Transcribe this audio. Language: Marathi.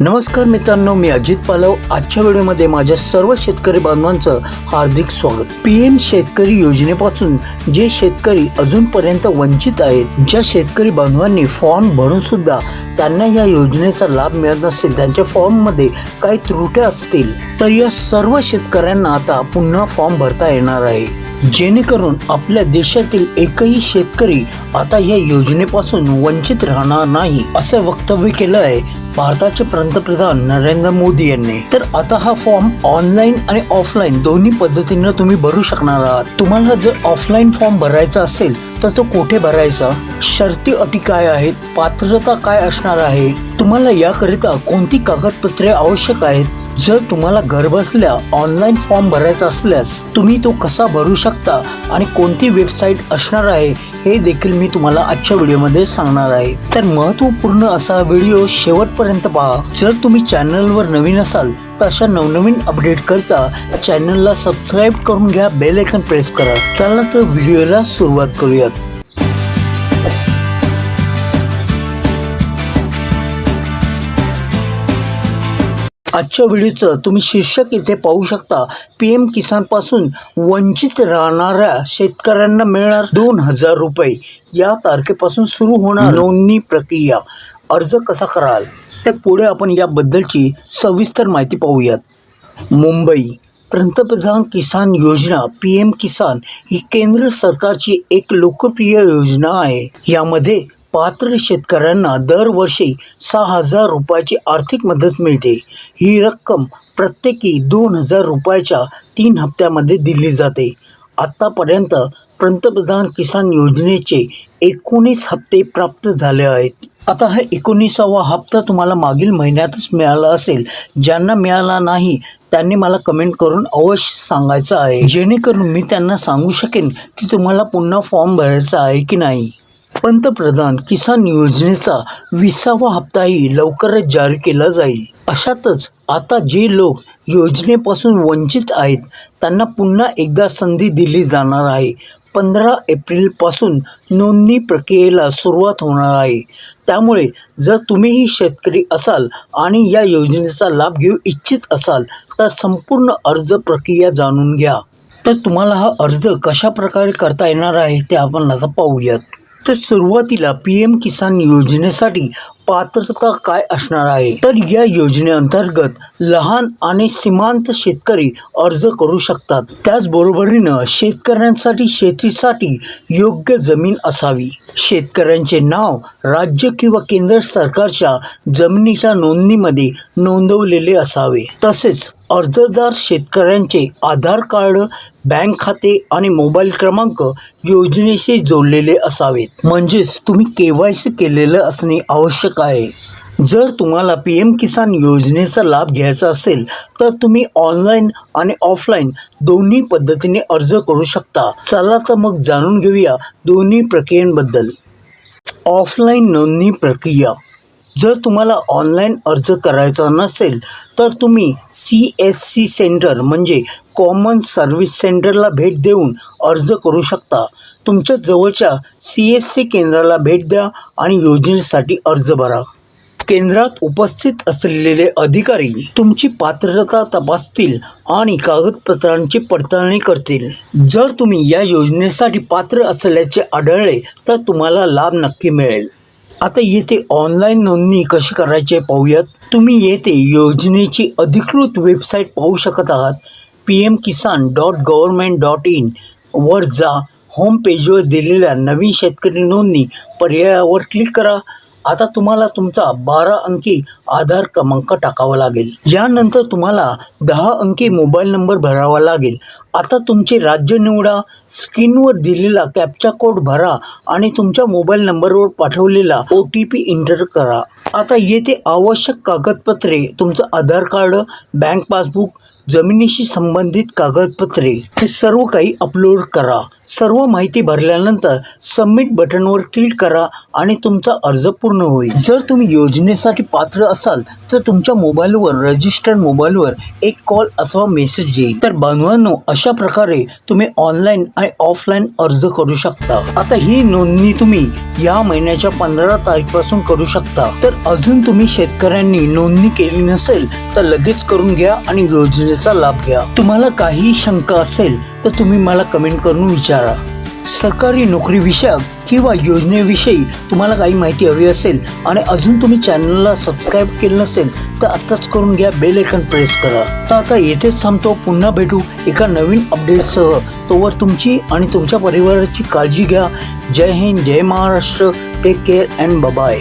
नमस्कार मित्रांनो मी अजित पालव. आजच्या व्हिडिओमध्ये माझ्या सर्व शेतकरी बांधवांचं हार्दिक स्वागत. पी एम शेतकरी योजनेपासून जे शेतकरी अजूनपर्यंत वंचित आहेत ज्या शेतकरी बांधवांनी फॉर्म भरून सुद्धा त्यांना या योजनेचा लाभ मिळत नसेल त्यांच्या फॉर्ममध्ये काही त्रुट्या असतील तर या सर्व शेतकऱ्यांना आता पुन्हा फॉर्म भरता येणार आहे. जेणेकरून आपल्या देशातील एकही शेतकरी आता या योजनेपासून वंचित राहणार नाही असं वक्तव्य केलं आहे भारताचे पंतप्रधान नरेंद्र मोदी यांनी. तर आता हा फॉर्म ऑनलाईन आणि ऑफलाईन दोन्ही पद्धतीनं तुम्ही भरू शकणार आहात. तुम्हाला जर ऑफलाईन फॉर्म भरायचा असेल तर तो कुठे भरायचा? शर्ती अटी काय आहेत? पात्रता काय असणार आहे? तुम्हाला याकरिता कोणती कागदपत्रे आवश्यक आहेत? जर तुम्हाला घरबसल्या ऑनलाईन फॉर्म भरायचा असल्यास तुम्ही तो कसा भरू शकता? आणि कोणती वेबसाईट असणार आहे? हे देखील मी तुम्हाला आजच्या व्हिडिओमध्ये सांगणार आहे. तर महत्त्वपूर्ण असा व्हिडिओ शेवटपर्यंत पहा. जर तुम्ही चॅनलवर नवीन असाल तर अशा नवनवीन अपडेट करता चॅनलला सबस्क्राईब करून घ्या बेल आयकन प्रेस करा. चला तर व्हिडिओला सुरुवात करूयात. आजच्या व्हिडिओचं तुम्ही शीर्षक इथे पाहू शकता. पी एम किसानपासून वंचित राहणाऱ्या शेतकऱ्यांना मिळणार दोन हजार रुपये. या तारखेपासून सुरू होणार नोंदणी प्रक्रिया. अर्ज कसा कराल? तर पुढे आपण याबद्दलची सविस्तर माहिती पाहूयात. मुंबई. पंतप्रधान किसान योजना पी एम किसान ही केंद्र सरकारची एक लोकप्रिय योजना आहे. यामध्ये पात्र शेतकऱ्यांना दरवर्षी सहा हजार रुपयाची आर्थिक मदत मिळते. ही रक्कम प्रत्येकी दोन हजार रुपयाच्या तीन हप्त्यामध्ये दिली जाते. आत्तापर्यंत पंतप्रधान किसान योजनेचे एकोणीस हप्ते प्राप्त झाले आहेत. आता हा एकोणीसावा हप्ता तुम्हाला मागील महिन्यातच मिळाला असेल. ज्यांना मिळाला नाही त्यांनी मला कमेंट करून अवश्य सांगायचं आहे. जेणेकरून मी त्यांना सांगू शकेन की तुम्हाला पुन्हा फॉर्म भरायचा आहे की नाही. पंतप्रधान किसान योजनेचा विसावा हप्ताही लवकरच जारी केला जाईल. अशातच आता जे लोक योजनेपासून वंचित आहेत त्यांना पुन्हा एकदा संधी दिली जाणार आहे. पंधरा एप्रिलपासून नोंदणी प्रक्रियेला सुरुवात होणार आहे. त्यामुळे जर तुम्हीही शेतकरी असाल आणि या योजनेचा लाभ घेऊ इच्छित असाल तर संपूर्ण अर्ज प्रक्रिया जाणून घ्या. तर तुम्हाला हा अर्ज कशा प्रकारे करता येणार आहे ते आपण आता पाहूयात. तर सुरुवातीला पी एम किसान योजनेसाठी पात्रता काय असणार आहे? तर या योजनेअंतर्गत लहान आणि सीमांत शेतकरी अर्ज करू शकतात. त्याचबरोबरीनं शेतकऱ्यांसाठी शेतीसाठी योग्य जमीन असावी. शेतकऱ्यांचे नाव राज्य किंवा केंद्र सरकारच्या जमिनीच्या नोंदणीमध्ये नोंदवलेले असावे. तसेच अर्जदार शेतकऱ्यांचे आधार कार्ड बँक खाते आणि मोबाईल क्रमांक योजनेशी जोडलेले असावेत. म्हणजेच तुम्ही के वाय सी केलेलं असणे आवश्यक आहे. जर तुम्हाला पी एम किसान योजनेचा लाभ घ्यायचा असेल तर तुम्ही ऑनलाईन आणि ऑफलाईन दोन्ही पद्धतीने अर्ज करू शकता. चला तर मग जाणून घेऊया दोन्ही प्रक्रियांबद्दल. ऑफलाईन नोंदणी प्रक्रिया. जर तुम्हाला ऑनलाईन अर्ज करायचा नसेल तर तुम्ही सी एस सी सेंटर म्हणजे कॉमन सर्व्हिस सेंटरला भेट देऊन अर्ज करू शकता. तुमच्या जवळच्या सी एस सी केंद्राला भेट द्या आणि योजनेसाठी अर्ज भरा. केंद्रात उपस्थित असलेले अधिकारी तुमची पात्रता तपासतील आणि कागदपत्रांची पडताळणी करतील. जर तुम्ही या योजनेसाठी पात्र असल्याचे आढळले तर तुम्हाला लाभ नक्की मिळेल. आता येथे ऑनलाईन नोंदणी कशी करायची आहे पाहूयात. तुम्ही येथे योजनेची अधिकृत वेबसाईट पाहू शकत आहात. P M Kisan dot government dot in वर जा. होम पेजवर दिलेल्या नवीन शेतकरी नोंदणी पर्यायावर क्लिक करा. आता तुम्हाला तुमचा बारा अंकी आधार क्रमांक टाकावा लागेल. यानंतर तुम्हाला दहा अंकी मोबाईल नंबर भरावा लागेल. आता तुमचे राज्य निवडा स्क्रीनवर दिलेला कॅप्चा कोड भरा आणि तुमच्या मोबाईल नंबरवर पाठवलेला ओ टी पी एंटर करा. आता येथे आवश्यक कागदपत्रे तुमचं आधार कार्ड बँक पासबुक जमिनीशी संबंधित कागदपत्रे हे सर्व काही अपलोड करा. सर्व माहिती भरल्यानंतर सबमिट बटनवर क्लिक करा आणि तुमचा अर्ज पूर्ण होईल. जर तुम्ही योजनेसाठी पात्र असाल तर तुमच्या मोबाईलवर रजिस्टर्ड मोबाईलवर एक कॉल अथवा मेसेज येईल. तर बांधवांनो अशा प्रकारे तुम्ही ऑनलाईन आणि ऑफलाईन अर्ज करू शकता. आता ही नोंदणी तुम्ही या महिन्याच्या पंधरा तारीखपासून करू शकता. तर अजून तुम्ही शेतकऱ्यांनी नोंदणी केली नसेल तर लगेच करून घ्या आणि योजनेचा लाभ घ्या. तुम्हाला काही शंका असेल तर तुम्ही मला कमेंट करून विचारा. सरकारी नोकरी विषयक किंवा योजनेविषयी तुम्हाला काही माहिती हवी असेल आणि अजून तुम्ही चॅनलला सबस्क्राईब केलं नसेल तर आत्ताच करून घ्या बेल आयकॉन प्रेस करा. तर आता येथेच थांबतो पुन्हा भेटू एका नवीन अपडेटसह तोवर तुमची आणि तुमच्या परिवाराची काळजी घ्या. जय हिंद जय Maharashtra. Take care and bye